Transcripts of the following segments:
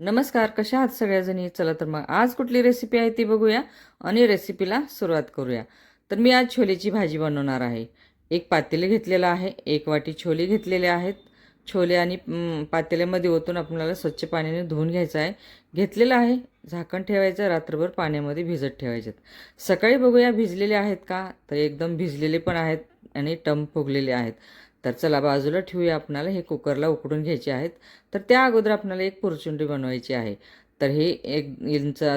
नमस्कार कशा आहात सगळ्याजणी? चला तर मग आज कुठली रेसिपी आहे ती बघूया आणि रेसिपीला सुरुवात करूया. तर मी आज छोलेची भाजी बनवणार आहे. एक पातेले घेतलेलं आहे एक वाटी छोले घेतलेले आहेत. छोले आणि पातेल्यामध्ये ओतून आपल्याला स्वच्छ पाण्याने धुवून घ्यायचं आहे. घेतलेलं आहे झाकण ठेवायचं रात्रभर पाण्यामध्ये भिजत ठेवायचे. सकाळी बघूया भिजलेले आहेत का? तर एकदम भिजलेले पण आहेत आणि टम फुगलेले आहेत. तर चला बाजूला ठेवूया आपणाला. हे कुकरला उकडून घ्यायचे आहेत. तर त्या अगोदर आपल्याला एक पुरचुंडी बनवायची आहे. तर हे एक इंचा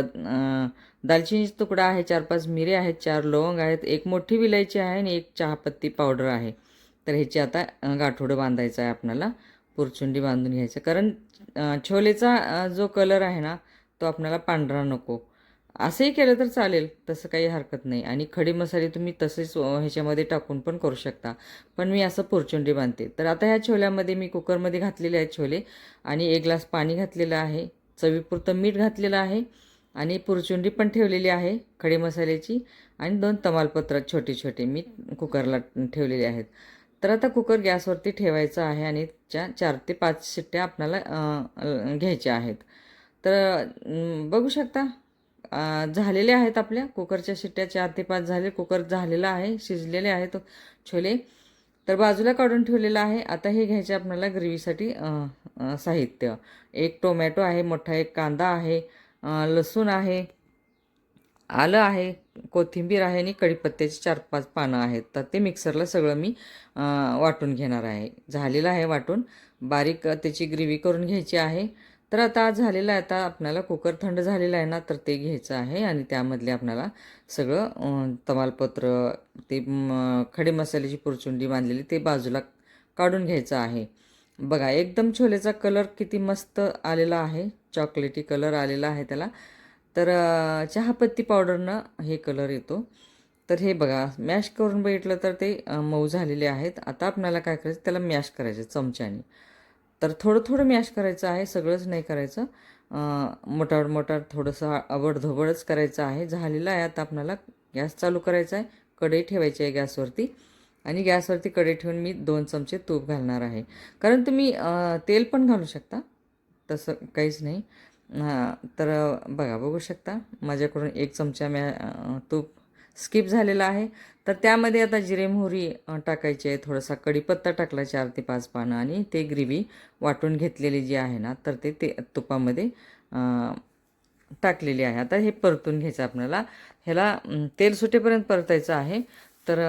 दालचिनीचा तुकडा आहे चार पाच मिरे आहेत चार लवंग आहेत एक मोठी विलायची आहे आणि एक चहापत्ती पावडर आहे. तर ह्याची आता गाठोडं बांधायचं आहे आपल्याला पुरचुंडी बांधून घ्यायचं. कारण छोलेचा जो कलर आहे ना तो आपल्याला पांढरा नको. असंही केलं तर चालेल तसं काही हरकत नाही. आणि खडे मसाले तुम्ही तसेच ह्याच्यामध्ये टाकून पण करू शकता. पण मी असं पुरचुंडी बांधते. तर आता ह्या छोल्यामध्ये मी कुकरमध्ये घातलेले आहेत छोले आणि एक ग्लास पाणी घातलेलं आहे. चवीपुरतं मीठ घातलेलं आहे आणि पुरचुंडी पण ठेवलेली आहे खडे मसाल्याची आणि दोन तमालपत्र छोटे छोटे मी कुकरला ठेवलेले आहेत. तर आता कुकर गॅसवरती ठेवायचा आहे आणि त्या चार ते पाच शिट्ट्या आपणाला घ्यायच्या आहेत. तर बघू शकता झालेले आहेत आपल्या कुकरच्या शिट्ट्या चार ते पाच झाले. कुकर झालेला आहे शिजलेले आहेत छोले. तर बाजूला काढून ठेवलेलं आहे. आता हे घ्यायचे आपल्याला ग्रेव्हीसाठी साहित्य. एक टोमॅटो आहे मोठा एक कांदा आहे लसूण आहे आलं आहे कोथिंबीर आहे आणि कढीपत्त्याची चार पाच पानं आहेत. तर ते मिक्सरला सगळं मी वाटून घेणार आहे. झालेलं आहे वाटून. बारीक त्याची ग्रेव्ही करून घ्यायची आहे. तर आता आज झालेलं आहे आता आपल्याला कुकर थंड झालेला आहे ना तर ते घ्यायचं आहे आणि त्यामधले आपल्याला सगळं तमालपत्र ते खडे मसाल्याची पुरचुंडी बांधलेली ते बाजूला काढून घ्यायचं आहे. बघा एकदम छोलेचा कलर किती मस्त आलेला आहे चॉकलेटी कलर आलेला आहे त्याला. तर चहापत्ती पावडरनं हे कलर येतो. तर हे बघा मॅश करून बघितलं तर ते मऊ झालेले आहेत. आता आपल्याला काय करायचं त्याला मॅश करायचं चमच्याने. तर थोडं थोडं मॅश करायचं आहे सगळंच नाही करायचं. मोटार मोठाड थोडंसं अबडधोबडच करायचं आहे. झालेलं आहे आता आपल्याला गॅस चालू करायचा आहे. कढई ठेवायची आहे गॅसवरती. आणि गॅसवरती कढई ठेवून मी दोन चमचे तूप घालणार आहे. कारण तुम्ही तेल पण घालू शकता. तसं काहीच नाही. हां तर बघा बघू शकता. माझ्याकडून एक चमचा मॅ तूप स्किप झालेला आहे. तर त्यामध्ये आता जिरे मोहरी टाकायची आहे थोडासा कढीपत्ता टाकला चार ते पाच पानं आणि ते ग्रेव्ही वाटून घेतलेली जी आहे ना तर ते ते तुपामध्ये टाकलेली आहे. आता हे परतून घ्यायचं आपल्याला. ह्याला तेल सुटेपर्यंत परतायचं आहे. तर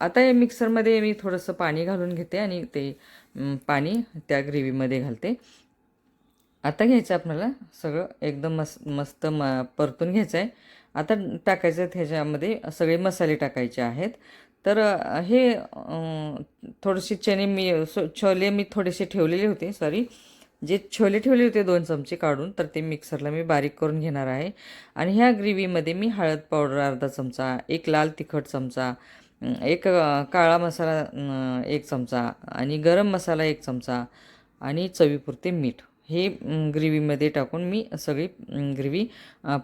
आता हे मिक्सरमध्ये मी थोडंसं पाणी घालून घेते आणि ते पाणी त्या ग्रेव्हीमध्ये घालते. आता घ्यायचं आपल्याला सगळं एकदम मस् मस्त म परतून घ्यायचं आहे आता टाकायचं ह्याच्यामध्ये सगळे मसाले टाकायचे आहेत. तर हे थोडेसे चणे मी सो छोले मी थोडेसे ठेवलेले होते सॉरी जे छोले ठेवले होते दोन चमचे काढून तर ते मिक्सरला मी बारीक करून घेणार आहे. आणि ह्या ग्रेव्हीमध्ये मी हळद पावडर अर्धा चमचा एक लाल तिखट चमचा एक काळा मसाला एक चमचा आणि गरम मसाला एक चमचा आणि चवीपुरते मीठ. हे ग्रेव्हीमध्ये टाकून मी सगळी ग्रेव्ही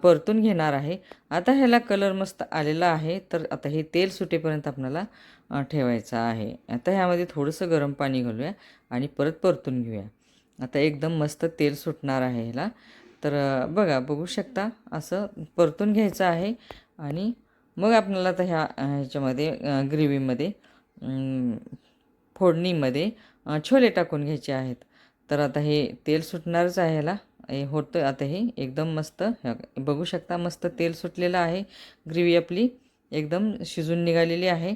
परतून घेणार आहे. आता ह्याला कलर मस्त आलेला आहे तर आता हे तेल सुटेपर्यंत आपल्याला ठेवायचं आहे. आता ह्यामध्ये थोडंसं गरम पाणी घालूया आणि परत परतून घेऊया. आता एकदम मस्त तेल सुटणार आहे ह्याला. तर बघा बघू शकता असं परतून घ्यायचं आहे आणि मग आपल्याला आता ह्या ह्याच्यामध्ये ग्रेव्हीमध्ये फोडणीमध्ये छोले टाकून घ्यायचे आहेत. तर आता हे तेल सुटणारच आहे ह्याला. हे होतं आता हे एकदम मस्त. बघू शकता मस्त तेल सुटलेलं आहे. ग्रेव्ही आपली एकदम शिजून निघालेली आहे.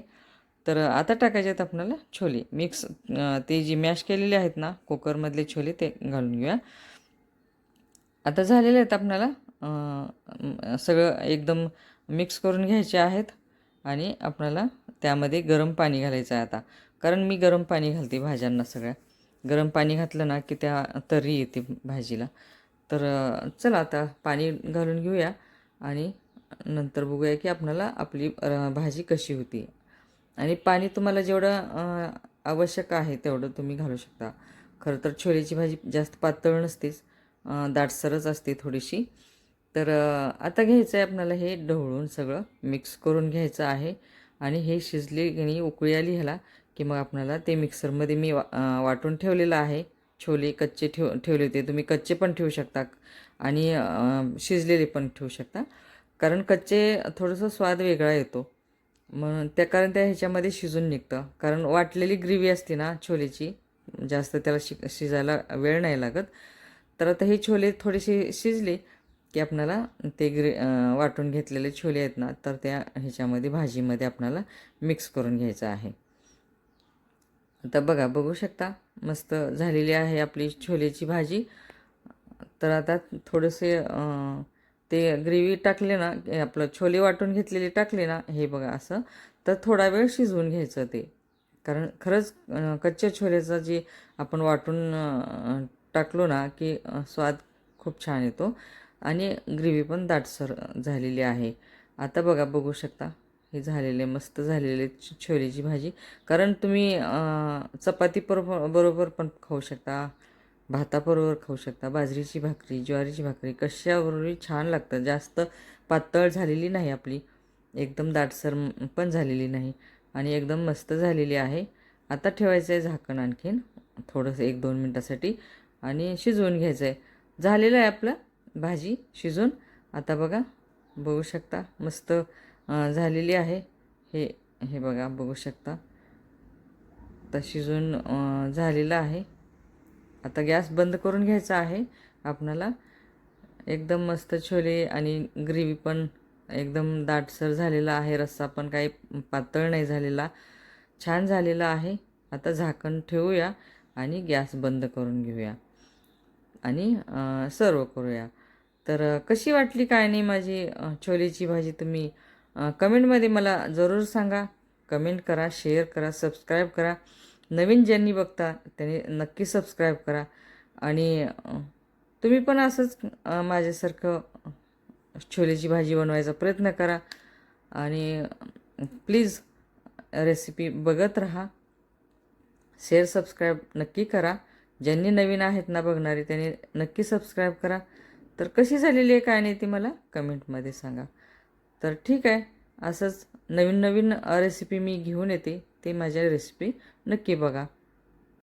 तर आता टाकायचे आहेत आपल्याला छोले. मिक्स ते जी मॅश केलेले आहेत ना कुकरमधले छोले ते घालून घेऊया. आता झालेले आहेत आपल्याला सगळं एकदम मिक्स करून घ्यायचे आहेत. आणि आपल्याला त्यामध्ये गरम पाणी घालायचं आहे आता. कारण मी गरम पाणी घालते भाज्यांना सगळ्या. गरम पाणी घातलं ना की त्या तर्री येते भाजीला. तर चला आता पाणी घालून घेऊया आणि नंतर बघूया की आपणाला आपली भाजी कशी होती. आणि पाणी तुम्हाला जेवढं आवश्यक आहे तेवढं तुम्ही घालू शकता. खरं तर छोलेची भाजी जास्त पातळ नसतेच दाटसरच असते थोडीशी. तर आता घ्यायचं आहे आपल्याला हे ढवळून सगळं मिक्स करून घ्यायचं आहे. आणि हे शिजले आणि उकळी आली ह्याला की मग आपणाला ते मिक्सरमध्ये मी वा वाटून ठेवलेलं आहे. छोले कच्चे ठेव ठेवले होते. तुम्ही कच्चे पण ठेवू शकता आणि शिजलेले पण ठेवू शकता. कारण कच्चे थोडंसं स्वाद वेगळा येतो. म्हणून त्या कारण त्या ह्याच्यामध्ये शिजून निघतं. कारण वाटलेली ग्रेव्ही असते ना छोलेची जास्त त्याला शि शिजायला वेळ नाही लागत. तर आता हे छोले थोडेसे शिजले की आपणाला ते ग्रे वाटून घेतलेले छोले आहेत ना तर त्या ह्याच्यामध्ये भाजीमध्ये आपणाला मिक्स करून घ्यायचं आहे. आता बघा बघू शकता. मस्त झालेली आहे आपली छोलेची भाजी. तर आता थोडेसे ते ग्रेव्ही टाकले ना आपलं छोले वाटून घेतलेले टाकले ना हे बघा असं तर थोडा वेळ शिजवून घ्यायचं ते. कारण खरंच कच्च्या छोल्याचा जे आपण वाटून टाकलो ना की स्वाद खूप छान येतो. आणि ग्रेव्ही पण दाटसर झालेली आहे. आता बघा बघू शकता. हे झालेले मस्त झालेले छ- छोलेची भाजी. कारण तुम्ही चपाती बरोबर बरोबर पण खाऊ शकता भाताबरोबर खाऊ शकता बाजरीची भाकरी ज्वारीची भाकरी कशाबरोबरही छान लागतं. जास्त पातळ झालेली नाही आपली. एकदम दाटसर पण झालेली नाही. आणि एकदम मस्त झालेली आहे. आता ठेवायचं आहे झाकण आणखीन थोडंसं एक दोन मिनटासाठी. आणि शिजवून घ्यायचं आहे झालेलं आहे आपलं भाजी शिजून. आता बघा बघू शकता मस्त झालेली आहे. हे हे बघा बघू शकता. आता शिजून झालेलं आहे. आता गॅस बंद करून घ्यायचा आहे आपणाला. एकदम मस्त छोले आणि ग्रेव्ही पण एकदम दाटसर झालेला आहे. रस्सा पण काही पातळ नाही झालेला. छान झालेला आहे. आता झाकण ठेवूया आणि गॅस बंद करून घेऊया. आणि सर्व करूया. तर कशी वाटली काय नाही माझी छोलेची भाजी तुम्ही? कमेंटमध्ये मला जरूर सांगा. कमेंट करा शेअर करा सबस्क्राईब करा. नवीन ज्यांनी बघता त्यांनी नक्की सबस्क्राईब करा. आणि तुम्ही पण असंच माझ्यासारखं छोलेची भाजी बनवायचा प्रयत्न करा. आणि प्लीज रेसिपी बघत राहा. शेअर सबस्क्राईब नक्की करा. ज्यांनी नवीन आहेत ना बघणारे त्यांनी नक्की सबस्क्राईब करा. तर कशी झालेली आहे काय नाही ती मला कमेंटमध्ये सांगा. तर ठीक आहे. असंच नवीन नवीन रेसिपी मी घेऊन येते. ते माझ्या रेसिपी नक्की बघा.